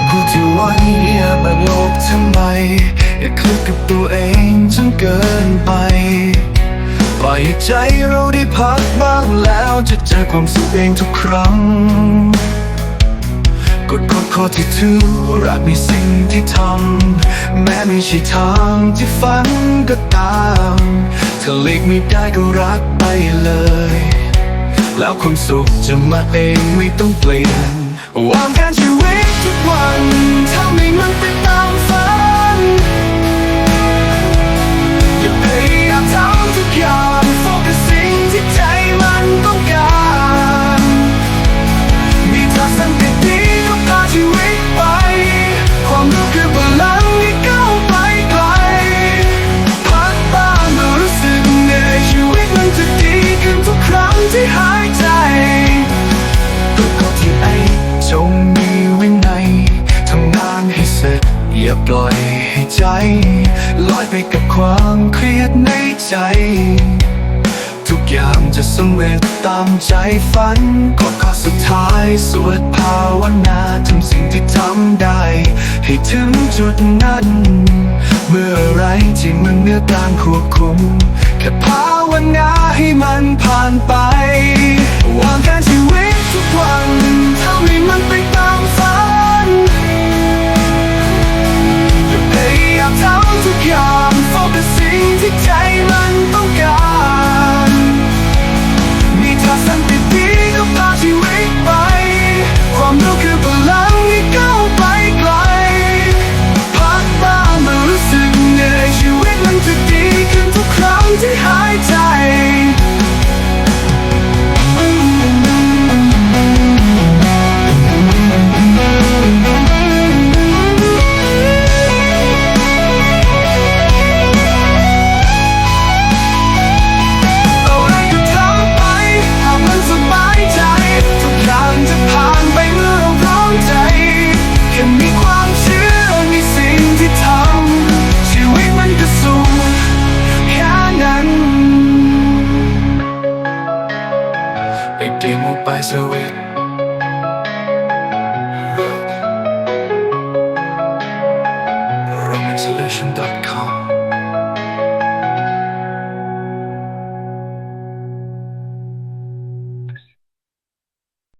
ดพูดที่วันนี้บแบบลบทำไม อย่าคลึกกับตัวเองจนเกินไป ปล่อยใจเราได้พักบ้างแล้วจะเจอความสุขเองทุกครั้ง กดกดข้อที่ถือรักมีสิ่งที่ทำ แม้ไม่ใช่ทางที่ฝันก็ตาม ถ้าเล็กไม่ได้ก็รักไปเลย แล้วความสุขจะมาเองไม่ต้องเปลี่ยนวางแผนชีวิตทุกวัน อย่าปล่อยให้ใจ ลอยไปกับความเครียดในใจ ทุกอย่างจะสำเร็จตามใจฝันกดข้อสุดท้ายสวดภาวนาทำสิ่งที่ทำได้ ให้ถึงจุดนั้น เมื่อไรที่มันเนือการควบคุม แค่ภาวนาให้มันผ่านไป eyes are. RomanSolution.com